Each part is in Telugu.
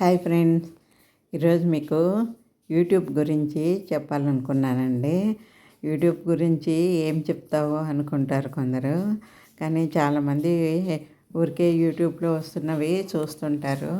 Hi friends. ఈరోజు మీకు యూట్యూబ్ గురించి చెప్పాలనుకున్నానండి. యూట్యూబ్ గురించి ఏం చెప్తావో అనుకుంటారు కొందరు. కానీ చాలామంది ఊరికే యూట్యూబ్లో వస్తున్నవి చూస్తుంటారు.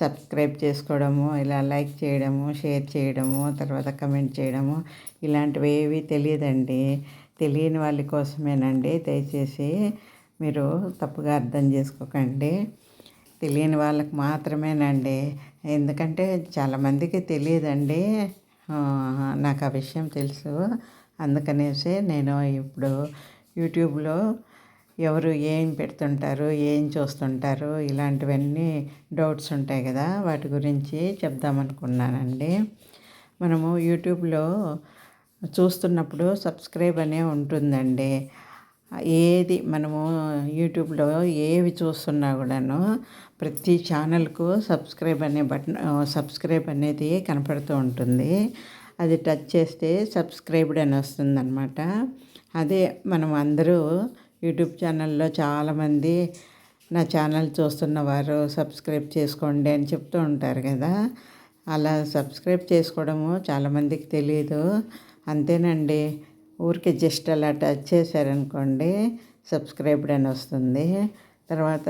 సబ్స్క్రైబ్ చేసుకోవడము ఇలా లైక్ చేయడము షేర్ చేయడము తర్వాత కమెంట్ చేయడము ఇలాంటివి ఏవి తెలియదండి. తెలియని వాళ్ళ కోసమేనండి. దయచేసి మీరు తప్పుగా అర్థం చేసుకోకండి. తెలియని వాళ్ళకి మాత్రమేనండి. ఎందుకంటే చాలామందికి తెలియదండి. నాకు ఆ విషయం తెలుసు. అందుకనేసి నేను ఇప్పుడు యూట్యూబ్లో ఎవరు ఏం పెడుతుంటారు ఏం చూస్తుంటారు ఇలాంటివన్నీ డౌట్స్ ఉంటాయి కదా వాటి గురించి చెప్దామనుకున్నానండి. మనము యూట్యూబ్లో చూస్తున్నప్పుడు సబ్స్క్రైబ్ అనే ఉంటుందండి. ఏది మనము యూట్యూబ్లో ఏవి చూస్తున్నా కూడాను ప్రతి ఛానల్కు సబ్స్క్రైబ్ అనే బటన్ సబ్స్క్రైబ్ అనేది కనపడుతూ ఉంటుంది. అది టచ్ చేస్తే సబ్స్క్రైబ్డ్ అని వస్తుందన్నమాట. అదే మనం అందరూ యూట్యూబ్ ఛానల్లో చాలామంది నా ఛానల్ చూస్తున్న వారు సబ్స్క్రైబ్ చేసుకోండి అని చెప్తూ ఉంటారు కదా. అలా సబ్స్క్రైబ్ చేసుకోవడము చాలామందికి తెలియదు అంతేనండి. ఊరికే జస్ట్ అలా టచ్ చేశారనుకోండి సబ్స్క్రైబ్డ్ అని వస్తుంది. తర్వాత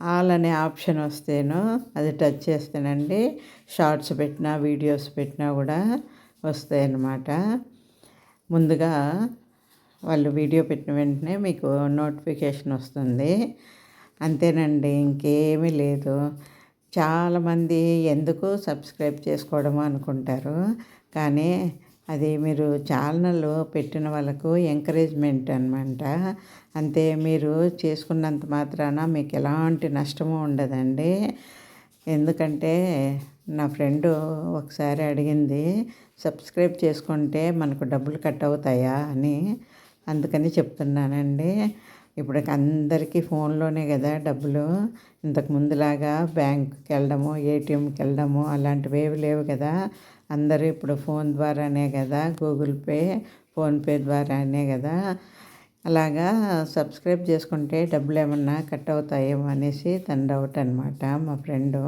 ఆల్ అనే ఆప్షన్ వస్తేనో అది టచ్ చేస్తేనండి షార్ట్స్ పెట్టినా వీడియోస్ పెట్టినా కూడా వస్తాయి అన్నమాట ముందుగా వాళ్ళు వీడియో పెట్టిన వెంటనే మీకు నోటిఫికేషన్ వస్తుంది. అంతేనండి ఇంకేమీ లేదు. చాలామంది ఎందుకు సబ్స్క్రైబ్ చేసుకోవడము అనుకుంటారు కానీ అది మీరు ఛానల్ పెట్టిన వాళ్ళకు ఎంకరేజ్మెంట్ అనమాట అంతే మీరు చేసుకున్నంత మాత్రాన మీకు ఎలాంటి నష్టము ఉండదండి. ఎందుకంటే నా ఫ్రెండ్ ఒకసారి అడిగింది సబ్స్క్రైబ్ చేసుకుంటే మనకు డబ్బులు కట్ అవుతాయా? అని. అందుకని చెప్తున్నానండి. ఇప్పుడు అందరికీ ఫోన్లోనే కదా డబ్బులు. ఇంతకు ముందులాగా బ్యాంకుకి వెళ్ళడము ఏటీఎంకి వెళ్ళడము అలాంటివి ఏవి లేవు కదా. అందరూ ఇప్పుడు ఫోన్ ద్వారానే కదా గూగుల్ పే ఫోన్పే ద్వారానే కదా. అలాగా సబ్స్క్రైబ్ చేసుకుంటే డబ్బులు ఏమన్నా కట్ అవుతాయేమో అనేసి తన డౌట్ అనమాట మా ఫ్రెండు.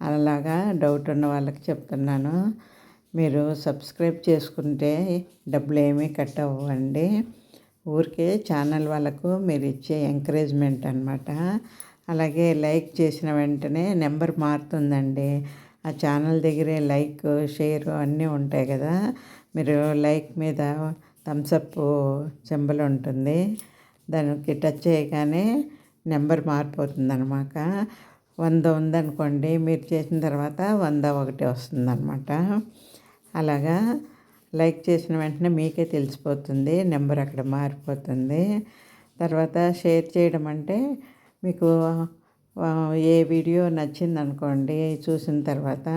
అలాగా డౌట్ ఉన్న వాళ్ళకి చెప్తున్నాను. మీరు సబ్స్క్రైబ్ చేసుకుంటే డబ్బులు ఏమీ కట్ అవ్వండి. ఊరికే ఛానల్ వాళ్ళకు మీరు ఇచ్చే ఎంకరేజ్మెంట్ అనమాట అలాగే లైక్ చేసిన వెంటనే నెంబర్ మారుతుందండి. ఆ ఛానల్ దగ్గరే లైక్ షేర్ అన్నీ ఉంటాయి కదా. మీరు లైక్ మీద థమ్స్అప్ సింబల్ ఉంటుంది. దానికి టచ్ చేయగానే నెంబర్ మారిపోతుంది అనమాట వంద ఉందనుకోండి మీరు చేసిన తర్వాత వంద ఒకటి వస్తుందన్నమాట అలాగా లైక్ చేసిన వెంటనే మీకే తెలిసిపోతుంది నెంబర్ అక్కడ మారిపోతుంది. తర్వాత షేర్ చేయడం అంటే మీకు ఏ వీడియో నచ్చింది అనుకోండి చూసిన తర్వాత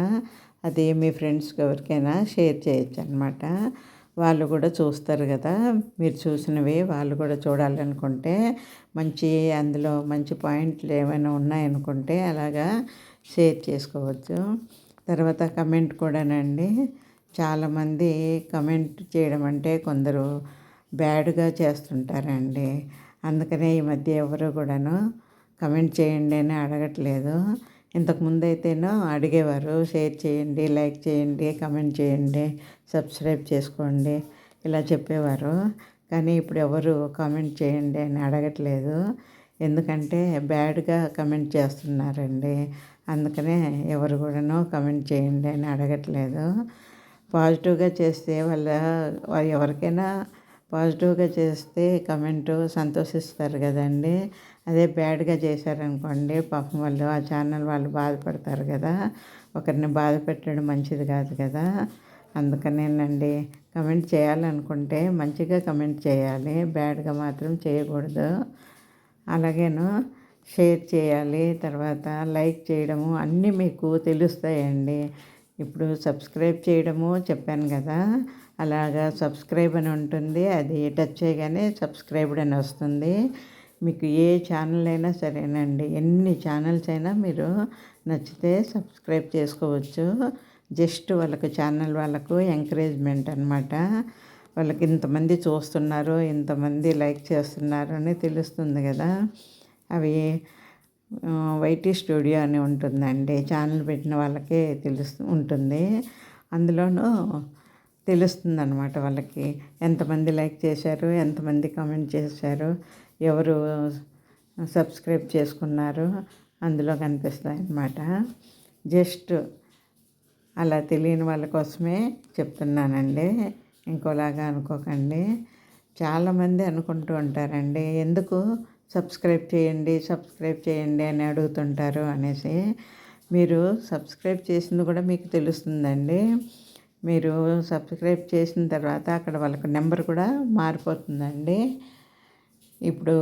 అది మీ ఫ్రెండ్స్కి ఎవరికైనా షేర్ చేయొచ్చు అనమాట వాళ్ళు కూడా చూస్తారు కదా మీరు చూసినవి వాళ్ళు కూడా చూడాలనుకుంటే మంచి అందులో మంచి పాయింట్లు ఏమైనా ఉన్నాయనుకుంటే అలాగా షేర్ చేసుకోవచ్చు. తర్వాత కమెంట్ కూడానండి చాలామంది కమెంట్ చేయడం అంటే కొందరు బ్యాడ్గా చేస్తుంటారండి. అందుకనే ఈ మధ్య ఎవరు కూడాను కమెంట్ చేయండి అని అడగట్లేదు. ఇంతకుముందు అయితేనో అడిగేవారు. షేర్ చేయండి లైక్ చేయండి కమెంట్ చేయండి సబ్స్క్రైబ్ చేసుకోండి ఇలా చెప్పేవారు. కానీ ఇప్పుడు ఎవరు కామెంట్ చేయండి అని అడగట్లేదు. ఎందుకంటే బ్యాడ్గా కమెంట్ చేస్తున్నారండి. అందుకనే ఎవరు కూడాను కమెంట్ చేయండి అని అడగట్లేదు. పాజిటివ్గా చేస్తే వాళ్ళ ఎవరికైనా పాజిటివ్గా చేస్తే కమెంటు సంతోషిస్తారు కదండి. అదే బ్యాడ్గా చేశారనుకోండి పాపం వాళ్ళు ఆ ఛానల్ వాళ్ళు బాధపడతారు కదా. ఒకరిని బాధ పెట్టడం మంచిది కాదు కదా. అందుకనేనండి కమెంట్ చేయాలనుకుంటే మంచిగా కమెంట్ చేయాలి బ్యాడ్గా మాత్రం చేయకూడదు. అలాగేను షేర్ చేయాలి తర్వాత లైక్ చేయడము అన్నీ మీకు తెలుస్తాయండి. ఇప్పుడు సబ్స్క్రైబ్ చేయడము చెప్పాను కదా. అలాగా సబ్స్క్రైబ్ అని ఉంటుంది అది టచ్ చేయగానే సబ్స్క్రైబ్డ్ అని వస్తుంది. మీకు ఏ ఛానల్ అయినా సరేనండి ఎన్ని ఛానల్స్ అయినా మీరు నచ్చితే సబ్స్క్రైబ్ చేసుకోవచ్చు. జస్ట్ వాళ్ళకు ఛానల్ వాళ్ళకు ఎంకరేజ్మెంట్ అనమాట వాళ్ళకి ఇంతమంది చూస్తున్నారు ఇంతమంది లైక్ చేస్తున్నారు అని తెలుస్తుంది కదా. అవి వైటీ స్టూడియో అని ఉంటుందండి ఛానల్ పెట్టిన వాళ్ళకే తెలుస్తు ఉంటుంది. అందులోనూ తెలుస్తుంది అనమాట వాళ్ళకి. ఎంతమంది లైక్ చేశారు ఎంతమంది కామెంట్ చేశారు ఎవరు సబ్స్క్రైబ్ చేసుకున్నారు అందులో కనిపిస్తాయి అన్నమాట జస్ట్ అలా తెలియని వాళ్ళ కోసమే చెప్తున్నానండి. ఇంకోలాగా అనుకోకండి. చాలామంది అనుకుంటూ ఉంటారండి ఎందుకు సబ్స్క్రైబ్ చేయండి సబ్స్క్రైబ్ చేయండి అని అడుగుతుంటారు అనేసి. మీరు సబ్స్క్రైబ్ చేసింది కూడా మీకు తెలుస్తుందండి. మీరు సబ్స్క్రైబ్ చేసిన తర్వాత అక్కడ వాళ్ళకి నెంబర్ కూడా మారిపోతుందండి. ఇప్పుడు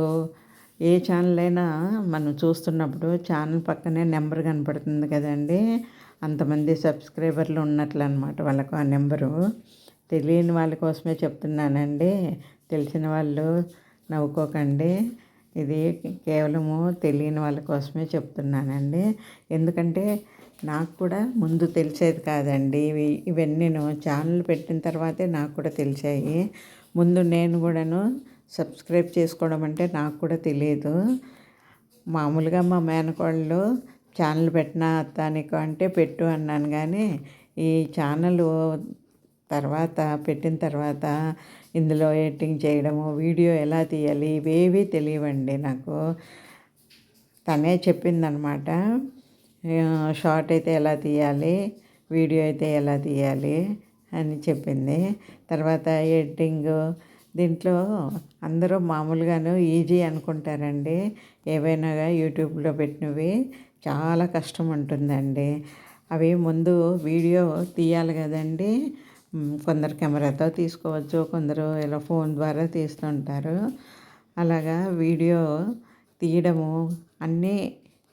ఏ ఛానల్ అయినా మనం చూస్తున్నప్పుడు ఛానల్ పక్కనే నెంబర్ కనపడుతుంది కదండి. అంతమంది సబ్స్క్రైబర్లు ఉన్నట్లు అనమాట వాళ్ళకు ఆ నెంబరు. తెలియని వాళ్ళ కోసమే చెప్తున్నానండి. తెలిసిన వాళ్ళు నవ్వుకోకండి. ఇది కేవలము తెలియని వాళ్ళ కోసమే చెప్తున్నానండి. ఎందుకంటే నాకు కూడా ముందు తెలిసేది కాదండి. ఇవి ఇవన్నీ ఛానల్ పెట్టిన తర్వాతే నాకు కూడా తెలిసాయి. ముందు నేను కూడాను సబ్స్క్రైబ్ చేసుకోవడం అంటే నాకు కూడా తెలియదు మామూలుగా మా మేనకోళ్ళు ఛానల్ పెట్టినా అత్తానికో అంటే పెట్టు అన్నాను కానీ ఈ ఛానల్ తర్వాత పెట్టిన తర్వాత ఇందులో ఎడిటింగ్ చేయడము వీడియో ఎలా తీయాలి ఇవేవి తెలియవండి నాకు. తనే చెప్పిందనమాట. షార్ట్ అయితే ఎలా తీయాలి వీడియో అయితే ఎలా తీయాలి అని చెప్పింది. తర్వాత ఎడిటింగ్ దీంట్లో అందరూ మామూలుగాను ఈజీ అనుకుంటారండి. ఏవైనా యూట్యూబ్లో పెట్టినవి చాలా కష్టం ఉంటుందండి. అవి ముందు వీడియో తీయాలి కదండి. కొందరు కెమెరాతో తీసుకోవచ్చు కొందరు ఇలా ఫోన్ ద్వారా తీస్తుంటారు. అలాగా వీడియో తీయడము అన్నీ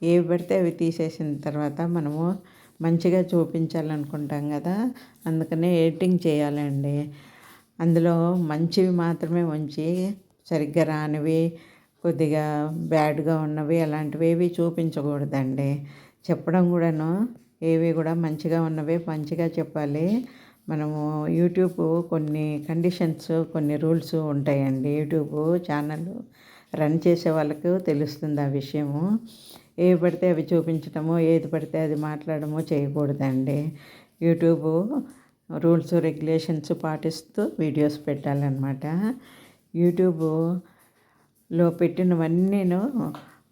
ఏవి పడితే అవి తీసేసిన తర్వాత మనము మంచిగా చూపించాలనుకుంటాం కదా. అందుకనే ఎడిటింగ్ చేయాలండి. అందులో మంచివి మాత్రమే ఉంచి సరిగ్గా రానివి కొద్దిగా బ్యాడ్గా ఉన్నవి అలాంటివి ఏవి చూపించకూడదండి. చెప్పడం కూడాను ఏవి కూడా మంచిగా ఉన్నవి మంచిగా చెప్పాలి. మనము యూట్యూబ్ కొన్ని కండిషన్స్ కొన్ని రూల్స్ ఉంటాయండి. యూట్యూబ్ ఛానల్ రన్ చేసే వాళ్ళకు తెలుస్తుంది ఆ విషయము. ఏవి పడితే అవి చూపించడము ఏది పడితే అది మాట్లాడము చేయకూడదండి. యూట్యూబ్ రూల్స్ రెగ్యులేషన్స్ పాటిస్తూ వీడియోస్ పెట్టాలన్నమాట. యూట్యూబ్లో పెట్టినవన్నీను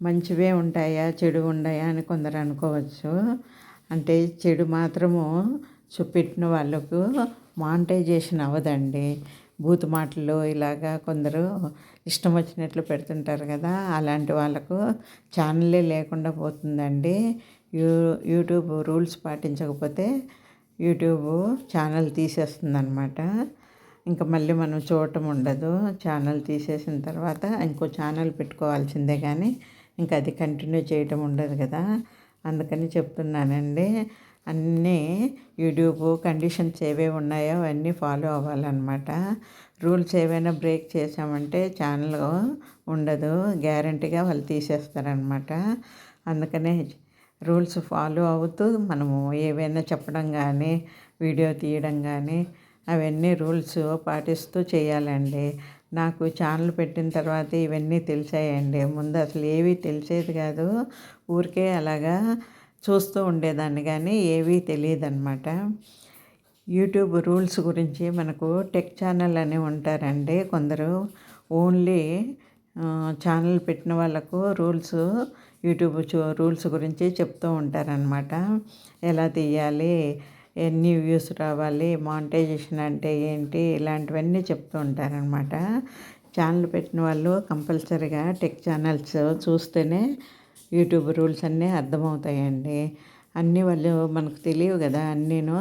మంచివే ఉంటాయా చెడు ఉన్నాయా అని కొందరు అనుకోవచ్చు. అంటే చెడు మాత్రము చూపెట్టిన వాళ్ళకు మానిటైజేషన్ అవ్వదండి. బూత్ మాటలు ఇలాగా కొందరు ఇష్టం వచ్చినట్లు పెడుతుంటారు కదా అలాంటి వాళ్ళకు ఛానలే లేకుండా పోతుందండి. యూ యూట్యూబ్ రూల్స్ పాటించకపోతే యూట్యూబ్ ఛానల్ తీసేస్తుంది అనమాట ఇంకా మళ్ళీ మనం చూడటం ఉండదు. ఛానల్ తీసేసిన తర్వాత ఇంకో ఛానల్ పెట్టుకోవాల్సిందే కానీ ఇంకా అది కంటిన్యూ చేయటం ఉండదు కదా. అందుకని చెప్తున్నానండి. అన్నీ యూట్యూబ్ కండిషన్స్ ఏవే ఉన్నాయో అవన్నీ ఫాలో అవ్వాలన్నమాట. రూల్స్ ఏవైనా బ్రేక్ చేసామంటే ఛానల్ ఉండదు. గ్యారంటీగా వాళ్ళు తీసేస్తారనమాట అందుకనే రూల్స్ ఫాలో అవుతూ మనము ఏవైనా చెప్పడం కానీ వీడియో తీయడం కానీ అవన్నీ రూల్స్ పాటిస్తూ చేయాలండి. నాకు ఛానల్ పెట్టిన తర్వాత ఇవన్నీ తెలిసాయండి. ముందు అసలు ఏవి తెలిసేది కాదు. ఊరికే అలాగా చూస్తూ ఉండేదాన్ని కానీ ఏవీ తెలియదన్నమాట. యూట్యూబ్ రూల్స్ గురించి మనకు టెక్ ఛానల్ అని ఉంటారండి. కొందరు ఓన్లీ ఛానల్ పెట్టిన వాళ్ళకు రూల్స్ యూట్యూబ్ రూల్స్ గురించి చెప్తూ ఉంటారనమాట ఎలా తీయాలి ఎన్ని వ్యూస్ రావాలి మానిటైజేషన్ అంటే ఏంటి ఇలాంటివన్నీ చెప్తూ ఉంటారనమాట ఛానల్ పెట్టిన వాళ్ళు కంపల్సరీగా టెక్ ఛానల్స్ చూస్తేనే యూట్యూబ్ రూల్స్ అన్నీ అర్థమవుతాయండి. అన్నీ వాళ్ళు మనకు తెలియవు కదా అన్నీను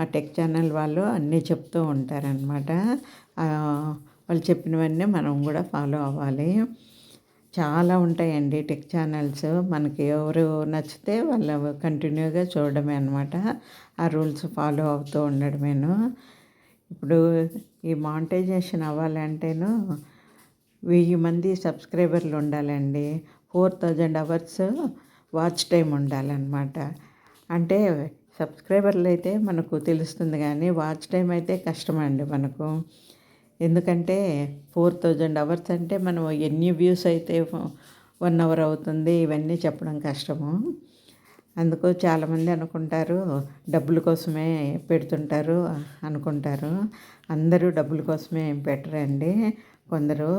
ఆ టెక్ ఛానల్ వాళ్ళు అన్నీ చెప్తూ ఉంటారనమాట వాళ్ళు చెప్పినవన్నీ మనం కూడా ఫాలో అవ్వాలి. చాలా ఉంటాయండి టెక్ ఛానల్స్. మనకి ఎవరు నచ్చితే వాళ్ళు కంటిన్యూగా చూడడమే అనమాట ఆ రూల్స్ ఫాలో అవుతూ ఉండడమేను. ఇప్పుడు ఈ మానిటైజేషన్ అవ్వాలంటేను వెయ్యి మంది సబ్స్క్రైబర్లు ఉండాలండి. Four thousand hours watch time ఉండాలన్నమాట. అంటే సబ్స్క్రైబర్లు అయితే మనకు తెలుస్తుంది కానీ వాచ్ టైం అయితే కష్టమండి మనకు. ఎందుకంటే ఫోర్ థౌజండ్ అవర్స్ అంటే మనం ఎన్ని వ్యూస్ అయితే వన్ అవర్ అవుతుంది ఇవన్నీ చెప్పడం కష్టము. అందుకు చాలామంది అనుకుంటారు డబ్బుల కోసమే పెడుతుంటారు అనుకుంటారు. అందరూ డబ్బుల కోసమే పెట్టరండి కొందరు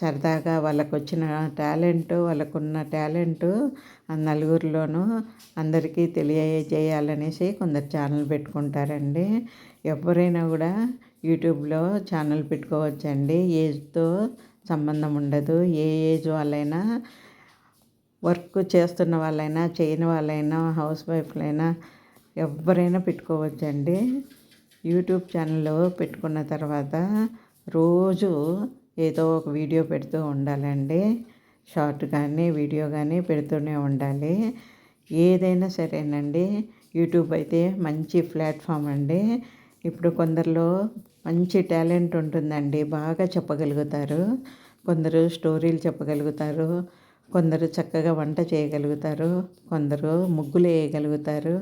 సరదాగా వాళ్ళకు వచ్చిన టాలెంట్ వాళ్ళకున్న టాలెంట్ నలుగురిలోనూ అందరికీ తెలియజేయాలనేసి కొందరు ఛానల్ పెట్టుకుంటారండి. ఎవరైనా కూడా యూట్యూబ్లో ఛానల్ పెట్టుకోవచ్చండి. ఏజ్తో సంబంధం ఉండదు. ఏ ఏజ్ వాళ్ళైనా వర్క్ చేస్తున్న వాళ్ళైనా చేయని వాళ్ళైనా హౌస్ వైఫ్లైనా ఎవరైనా పెట్టుకోవచ్చండి. యూట్యూబ్ ఛానల్ పెట్టుకున్న తర్వాత రోజు ఏదో ఒక వీడియో పెడుతూ ఉండాలండి. షార్ట్ కానీ వీడియో కానీ పెడుతూనే ఉండాలి. ఏదైనా సరేనండి. యూట్యూబ్ అయితే మంచి ప్లాట్ఫామ్ అండి. ఇప్పుడు కొందరిలో మంచి టాలెంట్ ఉంటుందండి. బాగా చెప్పగలుగుతారు. కొందరు స్టోరీలు చెప్పగలుగుతారు. కొందరు చక్కగా వంట చేయగలుగుతారు. కొందరు ముగ్గులు వేయగలుగుతారు.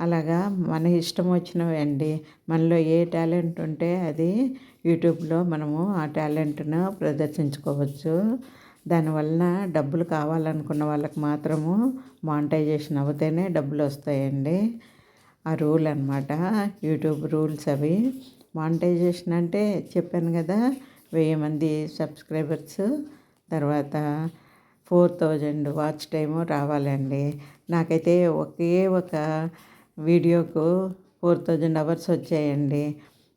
అలాగా మన ఇష్టం వచ్చినవి అండి మనలో ఏ టాలెంట్ ఉంటే అది యూట్యూబ్లో మనము ఆ టాలెంట్ను ప్రదర్శించుకోవచ్చు. దానివలన డబ్బులు కావాలనుకున్న వాళ్ళకి మాత్రము మానిటైజేషన్ అవుతేనే డబ్బులు వస్తాయండి. ఆ రూల్ అనమాట యూట్యూబ్ రూల్స్ అవి. మానిటైజేషన్ అంటే చెప్పాను కదా వెయ్యి మంది సబ్స్క్రైబర్స్ తర్వాత ఫోర్ థౌజండ్ వాచ్ టైము రావాలండి. నాకైతే ఒకే ఒక వీడియోకు ఫోర్ థౌజండ్ అవర్స్ వచ్చాయండి.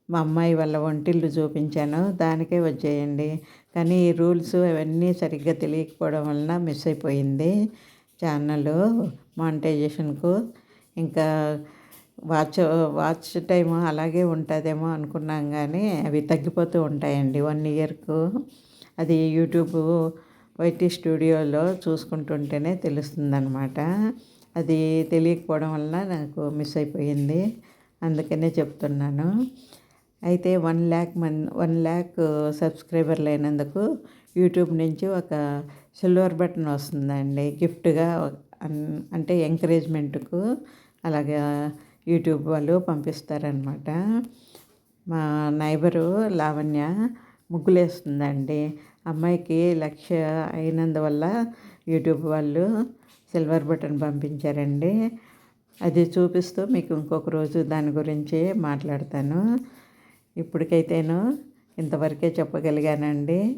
మా అమ్మాయి వాళ్ళ వంటిల్లు చూపించాను దానికే వచ్చేయండి. కానీ ఈ రూల్స్ అవన్నీ సరిగ్గా తెలియకపోవడం వలన మిస్ అయిపోయింది. ఛానల్ మానిటైజేషన్కు ఇంకా వాచ్ వాచ్ టైం అలాగే ఉంటుందేమో అనుకున్నాం కానీ అవి తగ్గిపోతూ ఉంటాయండి వన్ ఇయర్కు. అది యూట్యూబ్ వైటీ స్టూడియోలో చూసుకుంటుంటేనే తెలుస్తుందన్నమాట. అది తెలియకపోవడం వల్ల నాకు మిస్ అయిపోయింది. అందుకనే చెప్తున్నాను. అయితే వన్ ల్యాక్ మన్ వన్ ల్యాక్ సబ్స్క్రైబర్లు అయినందుకు యూట్యూబ్ నుంచి ఒక సిల్వర్ బటన్ వస్తుందండి. గిఫ్ట్గా అంటే ఎంకరేజ్మెంట్కు అలాగా యూట్యూబ్ వాళ్ళు పంపిస్తారనమాట మా నైబరు లావణ్య ముగ్గులేస్తుందండి. అమ్మాయికి లక్ష అయినందువల్ల యూట్యూబ్ వాళ్ళు సిల్వర్ బటన్ పంపించారండి. అది చూపిస్తూ మీకు ఇంకొక రోజు దాని గురించి మాట్లాడతాను. ఇప్పటికైతేను ఇంతవరకే చెప్పగలిగానండి.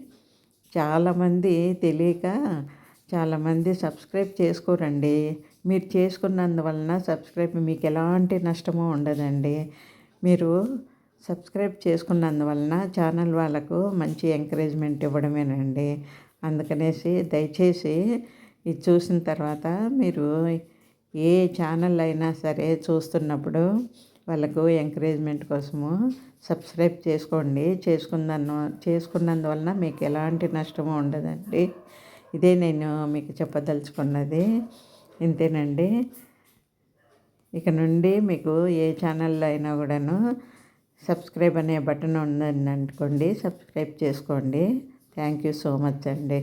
చాలామంది తెలియక చాలామంది సబ్స్క్రైబ్ చేసుకోరండి. మీరు చేసుకున్నందువలన సబ్స్క్రైబ్ మీకు ఎలాంటి నష్టమో ఉండదండి. మీరు సబ్స్క్రైబ్ చేసుకున్నందువలన ఛానల్ వాళ్ళకు మంచి ఎంకరేజ్మెంట్ ఇవ్వడమేనండి. అందుకనేసి దయచేసి ఇది చూసిన తర్వాత మీరు ఏ ఛానల్ అయినా సరే చూస్తున్నప్పుడు వాళ్ళకు ఎంకరేజ్మెంట్ కోసము సబ్స్క్రైబ్ చేసుకోండి. చేసుకున్నాను చేసుకున్నందువలన మీకు ఎలాంటి నష్టము ఉండదండి. ఇదే నేను మీకు చెప్పదలుచుకున్నది. ఇంతేనండి. ఇక నుండి మీకు ఏ ఛానల్లో అయినా కూడాను సబ్స్క్రైబ్ అనే బటన్ ఉందని అనుకోండి సబ్స్క్రైబ్ చేసుకోండి. థ్యాంక్ యూ సో మచ్ అండి.